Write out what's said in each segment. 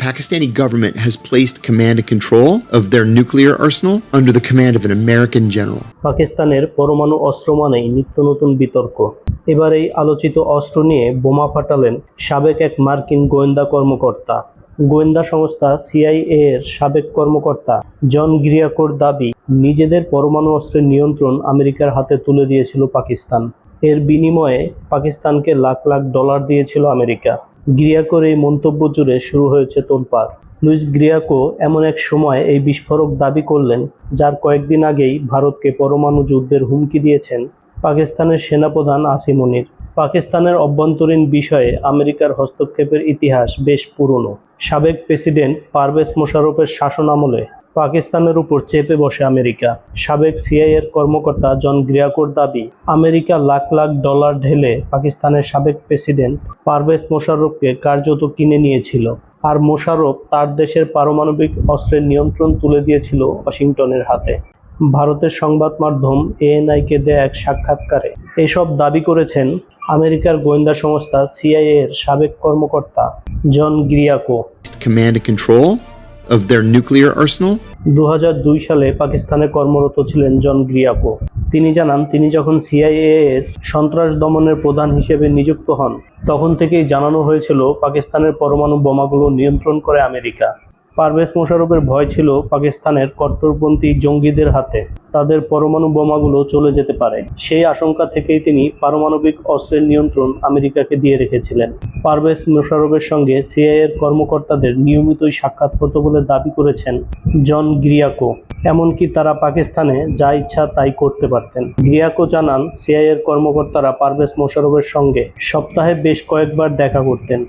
Pakistani government has placed command and control of their nuclear arsenal under the command of an American general. পাকিস্তানের পরমাণু অস্ত্র মানেই নিত্য নতুন বিতর্ক। এবার এই আলোচিত অস্ত্র নিয়ে বোমা ফাটালেন সাবেক এক মার্কিন গোয়েন্দা কর্মকর্তা। গোয়েন্দা সংস্থা সিআইএ এর সাবেক কর্মকর্তা জন গ্রিয়াকোর দাবি, নিজেদের পরমাণু অস্ত্রের নিয়ন্ত্রণ আমেরিকার হাতে তুলে দিয়েছিল পাকিস্তান। এর বিনিময়ে পাকিস্তানকে লাখ লাখ ডলার দিয়েছিল আমেরিকা। গ্রিয়াকোর এই মন্তব্য জুড়ে শুরু হয়েছে তোলপাড়। লুইস গ্রিয়াকো এমন এক সময় এই বিস্ফোরক দাবি করলেন, যার কয়েকদিন আগেই ভারতকে পরমাণু যুদ্ধের হুমকি দিয়েছেন পাকিস্তানের সেনাপ্রধান আসিম মনির। পাকিস্তানের অভ্যন্তরীণ বিষয়ে আমেরিকার হস্তক্ষেপের ইতিহাস বেশ পুরনো। সাবেক প্রেসিডেন্ট পারভেজ মোশাররফের শাসনামলে পাকিস্তানের উপর চেপে বসে আমেরিকা। সাবেক সিআইএর কর্মকর্তা জন গ্রিয়াকোর দাবি, আমেরিকা লাখ লাখ ডলার ঢেলে পাকিস্তানের সাবেক প্রেসিডেন্ট পারভেজ মোশাররফকে কার্যত কিনে নিয়েছিল আর মোশাররফ তার দেশের পারমাণবিক অস্ত্রের নিয়ন্ত্রণ তুলে দিয়েছিল ওয়াশিংটনের হাতে। ভারতের সংবাদ মাধ্যম এএনআইকে দেয়া এক সাক্ষাৎকারে এসব দাবি করেছেন আমেরিকার গোয়েন্দা সংস্থা সিআইএ এর সাবেক কর্মকর্তা জন গ্রিয়াকো। Of their nuclear arsenal? সালে পাকিস্তানে কর্মরত ছিলেন জন গ্রিয়াকো। তিনি জানান, তিনি যখন সিআইএ এর সন্ত্রাস দমনের প্রধান হিসেবে নিযুক্ত হন, তখন থেকেই জানানো হয়েছিল পাকিস্তানের পরমাণু বোমাগুলো নিয়ন্ত্রণ করে আমেরিকা। পারভেজ মোশাররফের ভয় ছিল পাকিস্তানের কট্টরপন্থী জঙ্গিদের হাতে। তাদের পরমাণু বোমাগুলো চলে যেতে পারে। সেই আশঙ্কা থেকেই তিনি পারমাণবিক অস্ত্রের নিয়ন্ত্রণ আমেরিকাকে দিয়ে রেখেছিলেন। পারভেজ মোশাররফের সঙ্গে সিআইএর কর্মকর্তাদের নিয়মিতই সাক্ষাৎ হতো বলে দাবি করেছেন জন গ্রিয়াকো। এমনকি তারা পাকিস্তানে যা ইচ্ছা তাই করতে পারতেন। গ্রিয়াকো জানান, সিআইএর কর্মকর্তারা পারভেজ মোশাররফের সঙ্গে সপ্তাহে বেশ কয়েকবার দেখা করতেন।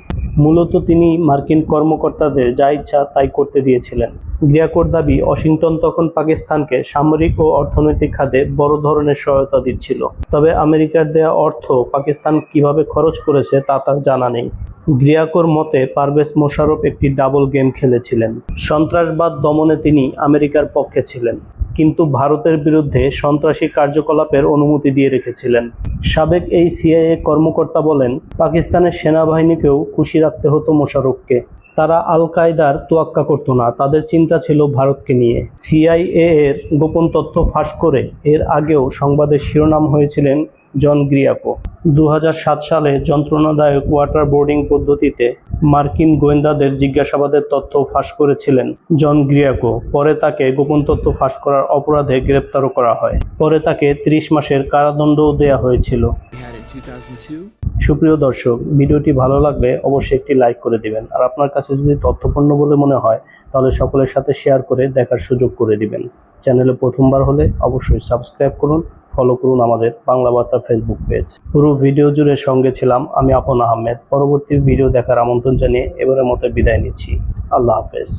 মূলত তিনি মার্কিন কর্মকর্তাদের যা ইচ্ছা তাই করতে দিয়েছিলেন। গ্রিয়াকোর দাবি, ওয়াশিংটন তখন পাকিস্তানকে সামরিক ও অর্থনৈতিক খাতে বড় ধরনের সহায়তা দিচ্ছিল। তবে আমেরিকার দেয়া অর্থ, পাকিস্তান কীভাবে খরচ করেছে তা তার জানা নেই। গ্রিয়াকোর মতে, পারভেজ মোশাররফ একটি ডাবল গেম খেলেছিলেন। সন্ত্রাসবাদ দমনে তিনি আমেরিকার পক্ষে ছিলেন। কিন্তু ভারতের বিরুদ্ধে সন্ত্রাসী কার্যকলাপের অনুমতি দিয়ে রেখেছিলেন। সাবেক এই সিআইএ কর্মকর্তা বলেন, পাকিস্তানের সেনাবাহিনীকেও খুশি রাখতে হতো মোশারফকে তারা আল কায়দার তোয়াক্কা করত না, তাদের চিন্তা ছিল ভারতকে নিয়ে। সিআইএ এর গোপন তথ্য ফাঁস করে এর আগেও সংবাদের শিরোনাম হয়েছিলেন জন গ্রিয়াকো দু হাজার সাত সালে যন্ত্রণাদায়ক ওয়াটার বোর্ডিং পদ্ধতিতে মার্কিন গোয়েন্দাদের জিজ্ঞাসাবাদের তথ্য ফাঁস করেছিলেন জন গ্রিয়াকো পরে তাকে গোপন তথ্য ফাঁস করার অপরাধে গ্রেপ্তারও করা হয়। পরে তাকে ৩০ মাসের কারাদণ্ডও দেয়া হয়েছিল। We had in 2002. সুপ্রিয় দর্শক ভিডিওটি ভালো লাগলে অবশ্যই একটি লাইক করে দিবেন। আর আপনার কাছে যদি তথ্যপূর্ণ বলে মনে হয় তাহলে সকলের সাথে শেয়ার করে দেখার সুযোগ করে দিবেন। চ্যানেলে প্রথমবার হলে অবশ্যই সাবস্ক্রাইব করুন ফলো করুন আমাদের বাংলা বার্তা ফেসবুক পেজ পুরো ভিডিও জুড়ে সঙ্গে ছিলাম আমি আপন আহমেদ। পরবর্তী ভিডিও দেখার আমন্ত্রণ জানিয়ে এবারের মতো বিদায় নিচ্ছি। আল্লাহ হাফেজ।